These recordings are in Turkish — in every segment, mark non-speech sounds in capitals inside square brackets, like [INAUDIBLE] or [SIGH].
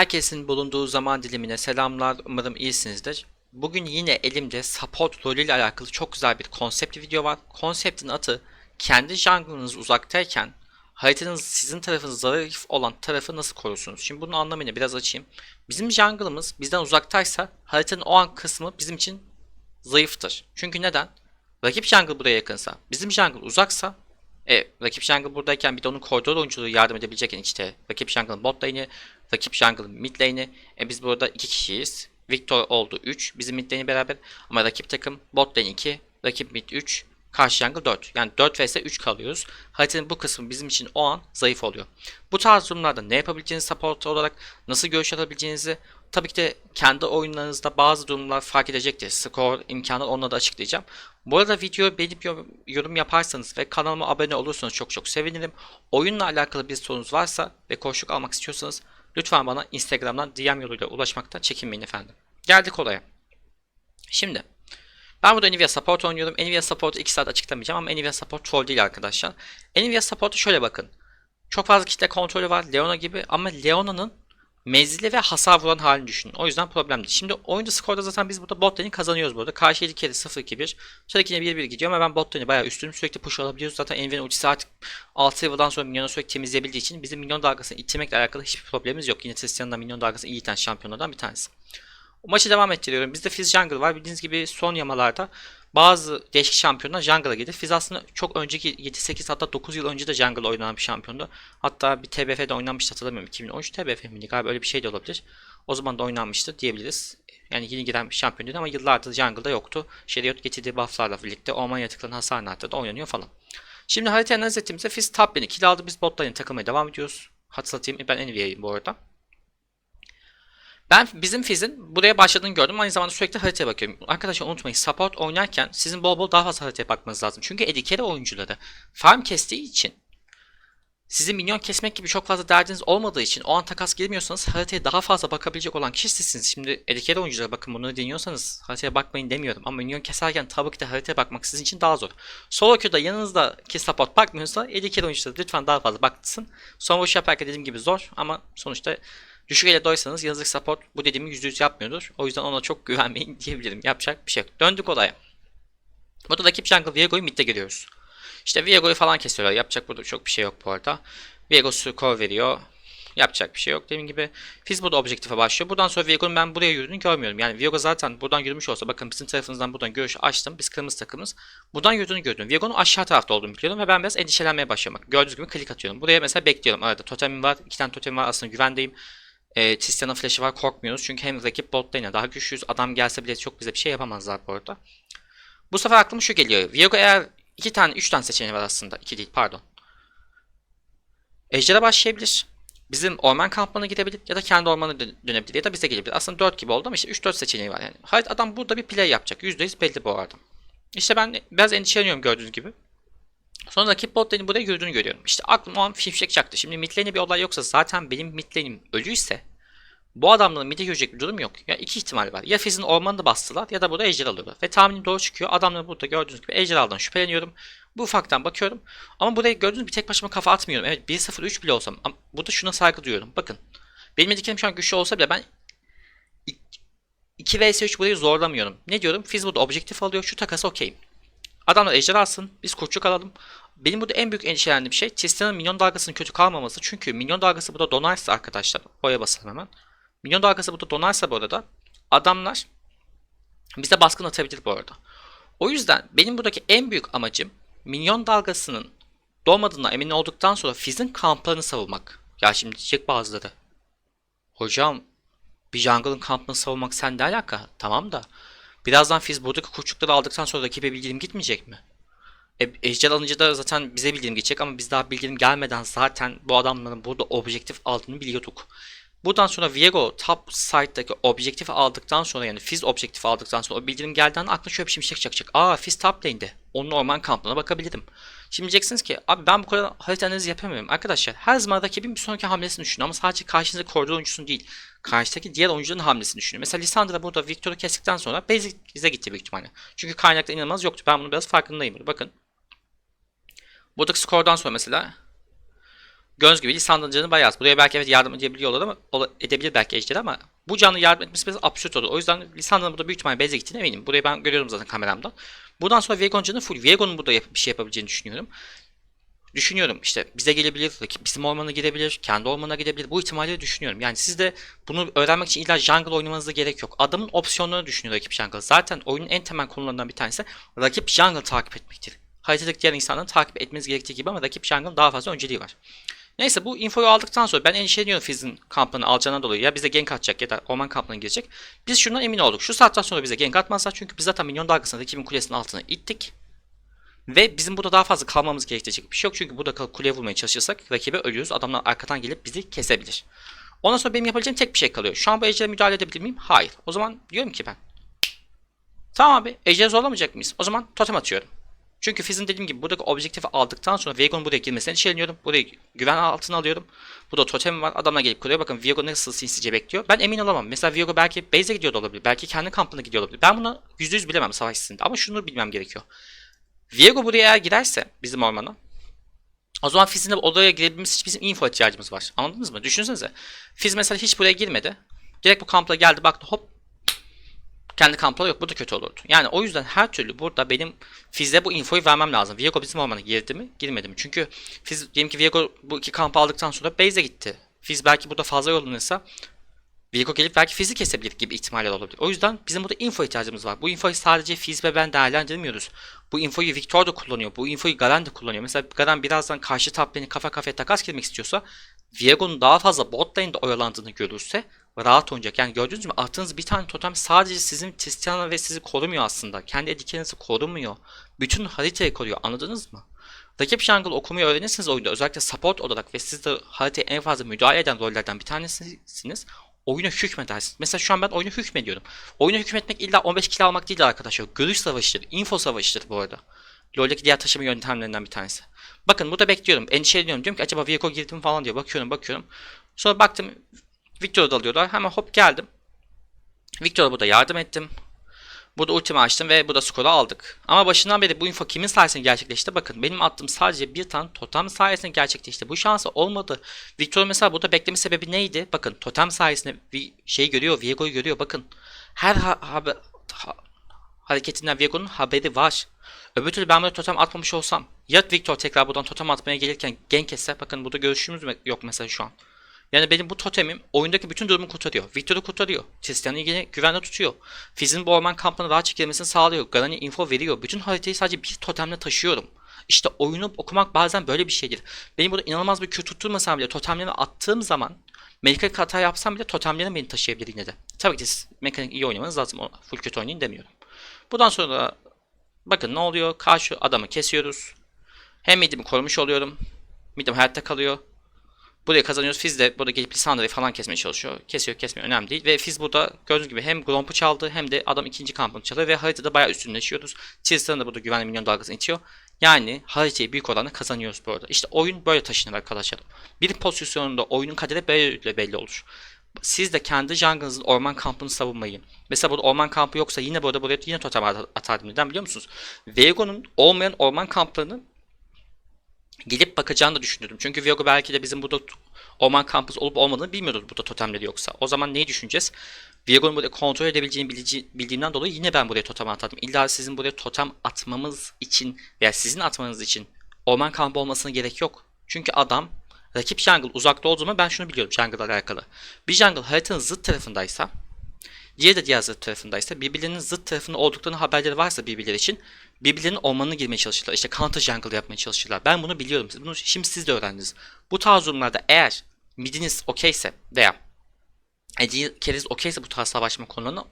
Herkesin bulunduğu zaman dilimine selamlar. Umarım iyisinizdir. Bugün yine elimde support rolü ile alakalı çok güzel bir konsept video var. Konseptin adı kendi jungle'ınız uzaktayken haritanın sizin tarafınız zayıf olan tarafı nasıl korursunuz? Şimdi bunun anlamını biraz açayım. Bizim jungle'ımız bizden uzaktaysa haritanın o an kısmı bizim için zayıftır. Çünkü neden? Rakip jungle buraya yakınsa, bizim jungle uzaksa e, rakip jungle buradayken bir de onun koridor oyuncuları yardım edebilecekken işte rakip jungle'ın bot lane'i, rakip jungle'ın mid lane'i. E, biz burada iki kişiyiz. Victor oldu 3. Bizim mid lane'i beraber. Ama rakip takım bot lane 2, rakip mid 3, karşı jungle 4. Yani 4 vs 3 kalıyoruz. Haritanın bu kısmı bizim için o an zayıf oluyor. Bu tarz durumlarda ne yapabileceğinizi support olarak nasıl görüş alabileceğinizi tabii ki de kendi oyunlarınızda bazı durumlar fark edecektir. Skor imkanı onları da açıklayacağım. Bu arada videoyu beğenip yorum- yaparsanız ve kanalıma abone olursanız çok çok sevinirim. Oyunla alakalı bir sorunuz varsa ve koşuk almak istiyorsanız lütfen bana Instagram'dan DM yoluyla ulaşmakta çekinmeyin efendim. Geldik olaya. Şimdi ben burada Nvidia Support oynuyorum. Nvidia Support'u 2 saat açıklamayacağım ama Nvidia Support troll değil arkadaşlar. Nvidia Support'u şöyle bakın. Çok fazla kitle kontrolü var Leona gibi ama Leona'nın menzili ve hasar vuran halini düşünün. O yüzden problem değil. Şimdi oyunda skorda zaten biz burada bot kazanıyoruz burada. Karşı 7 kere 0-2-1. Sonraki yine 1-1 gidiyor ama ben bot bayağı üstünüm. Sürekli push alabiliyoruz. Zaten Envy'nin ultisi artık 6 level'dan sonra minyonu sürekli temizleyebildiği için bizim minyon dalgasını ittirmekle alakalı hiçbir problemimiz yok. Yine Tristan'da minyon dalgasını iyi iten şampiyonlardan bir tanesi. O maçı devam ettiriyorum. Bizde Fizz Jungle var. Bildiğiniz gibi son yamalarda bazı değişik şampiyonlar Jungle'a gelir. Fizz aslında çok önceki 7-8 hatta 9 yıl önce de Jungle oynanan bir şampiyondu. Hatta bir TBF'de oynanmıştı hatırlamıyorum. 2013 TBF miydi galiba öyle bir şey de olabilir. O zaman da oynanmıştı diyebiliriz. Yani yeni giren bir şampiyon ama yıllardır Jungle'da yoktu. Sheriot getirdiği bufflarla birlikte orman yaratıklarının hasarını arttırdı oynanıyor falan. Şimdi haritayı analiz ettiğimizde Fizz top lane'i kill aldı. Biz bot lane'e takılmaya devam ediyoruz. Hatırlatayım ben Envy'yim bu arada. Ben bizim Fizz'in buraya başladığını gördüm. Aynı zamanda sürekli haritaya bakıyorum. Arkadaşlar unutmayın support oynarken sizin bol bol daha fazla haritaya bakmanız lazım. Çünkü edikere oyuncuları farm kestiği için sizin minyon kesmek gibi çok fazla derdiniz olmadığı için o an takas girmiyorsanız haritaya daha fazla bakabilecek olan kişi sizsiniz. Şimdi edikere oyunculara bakın bunu deniyorsanız haritaya bakmayın demiyorum. Ama minyon keserken tabii ki de haritaya bakmak sizin için daha zor. Solo queue'da yanınızdaki support bakmıyorsa edikere oyuncuları lütfen daha fazla baksın. Son vuruş yaparken dediğim gibi zor ama sonuçta Düşük ele doysanız yanınızdaki support bu dediğimi %100 yapmıyordur. O yüzden ona çok güvenmeyin [LAUGHS] diyebilirim. Yapacak bir şey yok. Döndük olaya. Burada rakip jungle Viego'yu midde geliyoruz. İşte Viego'yu falan kesiyorlar. Yapacak burada çok bir şey yok bu arada. Viego skor veriyor. Yapacak bir şey yok. Dediğim gibi Fizz burada objektife başlıyor. Buradan sonra Viego'nun ben buraya yürüdüğünü görmüyorum. Yani Viego zaten buradan yürümüş olsa bakın bizim tarafımızdan buradan görüş açtım. Biz kırmızı takımız. Buradan yürüdüğünü gördüm. Viego'nun aşağı tarafta olduğunu biliyordum ve ben biraz endişelenmeye başlamak. Gördüğünüz gibi klik atıyorum. Buraya mesela bekliyorum. Arada totemim var. iki tane totemim var. Aslında güvendeyim. E, Tristan'ın flash'ı var korkmuyoruz. Çünkü hem rakip bot lane'e daha güçlüyüz. Adam gelse bile çok bize bir şey yapamazlar bu arada. Bu sefer aklıma şu geliyor. Viego eğer iki tane, üç tane seçeneği var aslında. iki değil pardon. Ejder'e başlayabilir. Bizim orman kampına gidebilir ya da kendi ormana dö- dönebilir ya da bize gelebilir. Aslında 4 gibi oldu ama işte 3-4 seçeneği var yani. Hayır adam burada bir play yapacak. %100 belli bu arada. İşte ben biraz endişeleniyorum gördüğünüz gibi. Sonra rakip bot lane'in buraya yürüdüğünü görüyorum. İşte aklım o an fişek çaktı. Şimdi mid lane'e bir olay yoksa zaten benim mid lane'im ölüyse bu adamların mid'e yürüyecek bir durum yok. Ya iki ihtimal var. Ya Fizz'in ormanını bastılar ya da burada ejder alıyorlar. Ve tahminim doğru çıkıyor. Adamların burada gördüğünüz gibi ejder aldığından şüpheleniyorum. Bu ufaktan bakıyorum. Ama buraya gördüğünüz bir tek başıma kafa atmıyorum. Evet 1-0-3 bile olsam. Ama burada şuna saygı duyuyorum. Bakın. Benim ediklerim şu an güçlü olsa bile ben 2 vs 3 burayı zorlamıyorum. Ne diyorum? Fizz burada objektif alıyor. Şu takası okeyim. Adamlar ejder alsın. Biz kurtçuk alalım. Benim burada en büyük endişelendiğim şey Tristan'ın minyon dalgasının kötü kalmaması. Çünkü minyon dalgası burada donarsa arkadaşlar. Oya basalım hemen. Minyon dalgası burada donarsa bu arada adamlar bize baskın atabilir bu arada. O yüzden benim buradaki en büyük amacım minyon dalgasının doğmadığına emin olduktan sonra Fizz'in kamplarını savunmak. Ya şimdi diyecek bazıları. Hocam bir jungle'ın kampını savunmak sende alaka. Tamam da birazdan Fizz buradaki kurçukları aldıktan sonra rakibe bildirim gitmeyecek mi? E, Ejder alınca da zaten bize bildirim geçecek ama biz daha bildirim gelmeden zaten bu adamların burada objektif aldığını biliyorduk. Buradan sonra Viego top side'daki objektifi aldıktan sonra yani Fizz objektifi aldıktan sonra o bildirim geldiğinde aklına şöyle bir şimşek çakacak. Aa Fizz top lane'de. Onun orman kampına bakabilirim. Şimdi diyeceksiniz ki abi ben bu kadar harita analizi yapamıyorum. Arkadaşlar her zaman rakibin bir sonraki hamlesini düşünün ama sadece karşınızdaki koridor oyuncusunu değil. Karşıdaki diğer oyuncuların hamlesini düşünün. Mesela Lissandra burada Victor'u kestikten sonra basic bize gitti büyük ihtimalle. Çünkü kaynakta inanılmaz yoktu. Ben bunun biraz farkındayım. Bakın. Buradaki skordan sonra mesela Göz gibi Lissandra'nın canı bayağı az. Buraya belki evet yardım edebiliyorlar ama edebilir belki Ejder ama bu canlı yardım etmesi biraz absürt olur. O yüzden Lissandra'nın burada büyük ihtimalle base'e gittiğine eminim. Burayı ben görüyorum zaten kameramdan. Buradan sonra Viego'nun canı full. Viego'nun burada bir şey yapabileceğini düşünüyorum. Düşünüyorum işte bize gelebilir, rakip bizim ormana girebilir, kendi ormana gidebilir. Bu ihtimalleri düşünüyorum. Yani siz de bunu öğrenmek için illa jungle oynamanıza gerek yok. Adamın opsiyonlarını düşünüyor rakip jungle. Zaten oyunun en temel konularından bir tanesi rakip jungle takip etmektir. Haritadaki diğer insanların takip etmeniz gerektiği gibi ama rakip jungle'ın daha fazla önceliği var. Neyse bu infoyu aldıktan sonra ben endişeleniyorum Fizz'in kampını alacağına dolayı. Ya bize gank atacak ya da orman kampına girecek. Biz şundan emin olduk. Şu saatten sonra bize gank atmazlar çünkü biz zaten minyon dalgasını rakibin kulesinin altına ittik. Ve bizim burada daha fazla kalmamız gerekecek bir şey yok. Çünkü burada kalıp kuleye vurmaya çalışırsak rakibe ölüyoruz. Adamlar arkadan gelip bizi kesebilir. Ondan sonra benim yapabileceğim tek bir şey kalıyor. Şu an bu ejdere müdahale edebilir miyim? Hayır. O zaman diyorum ki ben. Tamam abi. Ejderi zorlamayacak mıyız? O zaman totem atıyorum. Çünkü Fizz'in dediğim gibi buradaki objektifi aldıktan sonra Viego'nun buraya girmesini endişeleniyorum. Burayı güven altına alıyorum. Burada totem var. Adamlar gelip kuruyor. Bakın Viego nasıl sinsice bekliyor. Ben emin olamam. Mesela Viego belki base'e gidiyor da olabilir. Belki kendi kampına gidiyor olabilir. Ben bunu %100 bilemem savaş sisteminde. Ama şunu bilmem gerekiyor. Viego buraya eğer girerse bizim ormana o zaman Fizz'in odaya girebilmesi için bizim info ihtiyacımız var. Anladınız mı? Düşünsenize. Fizz mesela hiç buraya girmedi. Direkt bu kampla geldi baktı hop kendi kampları yok. Bu da kötü olurdu. Yani o yüzden her türlü burada benim Fizz'e bu infoyu vermem lazım. Viego bizim ormana girdi mi? Girmedi mi? Çünkü Fizz diyelim ki Viego bu iki kampı aldıktan sonra base'e gitti. Fizz belki burada fazla yollanırsa Viego gelip belki Fizz'i kesebilir gibi ihtimaller olabilir. O yüzden bizim burada info ihtiyacımız var. Bu infoyu sadece Fizz ve ben değerlendirmiyoruz. Bu infoyu Victor da kullanıyor. Bu infoyu Garen de kullanıyor. Mesela Garen birazdan karşı top lane'i kafa kafaya takas girmek istiyorsa Viego'nun daha fazla bot lane'de oyalandığını görürse rahat oynayacak. Yani gördüğünüz gibi attığınız bir tane totem sadece sizin Tiziana ve sizi korumuyor aslında. Kendi etkilerinizi korumuyor. Bütün haritayı koruyor. Anladınız mı? Rakip jungle okumayı öğrenirsiniz oyunda. Özellikle support olarak ve siz de haritaya en fazla müdahale eden rollerden bir tanesiniz. Oyuna hükmedersiniz. Mesela şu an ben oyuna hükmediyorum. Oyuna hükmetmek illa 15 kill almak değil arkadaşlar. Görüş savaşıdır. Info savaşıdır bu arada. LoL'deki diğer taşıma yöntemlerinden bir tanesi. Bakın burada bekliyorum. Endişeleniyorum. Diyorum ki acaba Viego girdi mi falan diyor. Bakıyorum bakıyorum. Sonra baktım Victor'u da alıyorlar. Hemen hop geldim. Victor'a burada yardım ettim. Burada ultimi açtım ve burada skoru aldık. Ama başından beri bu info kimin sayesinde gerçekleşti? Bakın benim attığım sadece bir tane totem sayesinde gerçekleşti. Bu şansı olmadı. Victor mesela burada bekleme sebebi neydi? Bakın totem sayesinde bir şey görüyor, Viego'yu görüyor. Bakın her ha- haber, ha- hareketinden Viego'nun haberi var. Öbür türlü ben burada totem atmamış olsam ya Victor tekrar buradan totem atmaya gelirken gank etse bakın burada görüşümüz yok mesela şu an. Yani benim bu totemim oyundaki bütün durumu kurtarıyor. Victor'u kurtarıyor. Tristan'ı yine güvende tutuyor. Fizz'in bu orman kampına daha çekilmesini sağlıyor. Garan'ı info veriyor. Bütün haritayı sadece bir totemle taşıyorum. İşte oyunu okumak bazen böyle bir şeydir. Benim burada inanılmaz bir Q tutturmasam bile totemlerimi attığım zaman mekanik hata yapsam bile totemlerim beni taşıyabilir yine de. Tabii ki siz mekanik iyi oynamanız lazım. Full kötü oynayın demiyorum. Bundan sonra bakın ne oluyor? Karşı adamı kesiyoruz. Hem midimi korumuş oluyorum. Midim hayatta kalıyor. Buraya kazanıyoruz. Fizz de burada gelip Lissandra'yı falan kesmeye çalışıyor. Kesiyor kesmiyor önemli değil. Ve Fizz burada gördüğünüz gibi hem Gromp'u çaldı hem de adam ikinci kampını çalıyor. Ve haritada bayağı üstünleşiyoruz. Tristan'ı da burada güvenli milyon dalgasını itiyor. Yani haritayı büyük oranla kazanıyoruz bu arada. İşte oyun böyle taşınır arkadaşlar. Bir pozisyonunda oyunun kaderi böyle belli olur. Siz de kendi jungle'ınızın orman kampını savunmayı. Mesela burada orman kampı yoksa yine burada buraya yine totem atardım. Neden biliyor musunuz? Viego'nun olmayan orman kamplarının gelip bakacağını da düşünürdüm. Çünkü Viego belki de bizim burada orman kampımız olup olmadığını bilmiyordur burada totemleri yoksa. O zaman neyi düşüneceğiz? Viego'nun burada kontrol edebileceğini bildiğimden dolayı yine ben buraya totem atardım. İlla sizin buraya totem atmamız için veya sizin atmanız için orman kampı olmasına gerek yok. Çünkü adam rakip jungle uzakta olduğu zaman ben şunu biliyorum jungle alakalı. Bir jungle haritanın zıt tarafındaysa diğeri de diğer zıt tarafındaysa birbirlerinin zıt tarafında olduklarını haberleri varsa birbirleri için birbirlerinin ormanına girmeye çalışırlar. İşte counter jungle yapmaya çalışırlar. Ben bunu biliyorum. Bunu şimdi siz de öğrendiniz. Bu tarz durumlarda eğer midiniz okeyse veya keriz okeyse bu tarz savaşma konularına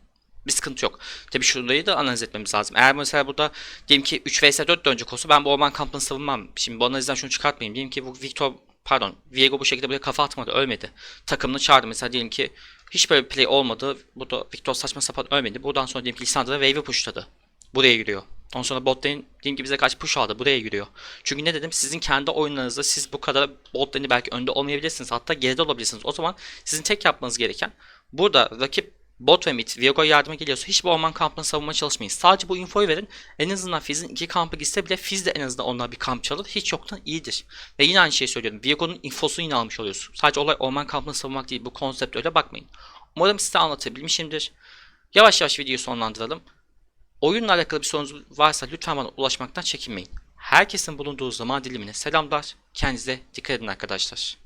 bir sıkıntı yok. Tabi şurayı da analiz etmemiz lazım. Eğer mesela burada diyelim ki 3 vs 4 dönecek olsa ben bu orman kampını savunmam. Şimdi bu analizden şunu çıkartmayayım. Diyelim ki bu Victor pardon Viego bu şekilde buraya kafa atmadı ölmedi. Takımını çağırdı mesela diyelim ki hiç böyle bir play olmadı. Burada Victor saçma sapan ölmedi. Buradan sonra diyelim ki Lissandra wave'i pushladı. Buraya giriyor. Ondan sonra bot lane diyelim ki bize kaç push aldı. Buraya giriyor. Çünkü ne dedim? Sizin kendi oyunlarınızda siz bu kadar bot lane'i belki önde olmayabilirsiniz. Hatta geride olabilirsiniz. O zaman sizin tek yapmanız gereken burada rakip bot ve mid Viego yardıma geliyorsa hiçbir orman kampını savunmaya çalışmayın. Sadece bu infoyu verin. En azından Fizz'in iki kampı gitse bile Fizz de en azından onlar bir kamp çalır. Hiç yoktan iyidir. Ve yine aynı şeyi söylüyorum. Viego'nun infosunu yine almış oluyorsun. Sadece olay orman kampını savunmak değil. Bu konsept öyle bakmayın. Umarım size anlatabilmişimdir. Yavaş yavaş videoyu sonlandıralım. Oyunla alakalı bir sorunuz varsa lütfen bana ulaşmaktan çekinmeyin. Herkesin bulunduğu zaman dilimine selamlar. Kendinize dikkat edin arkadaşlar.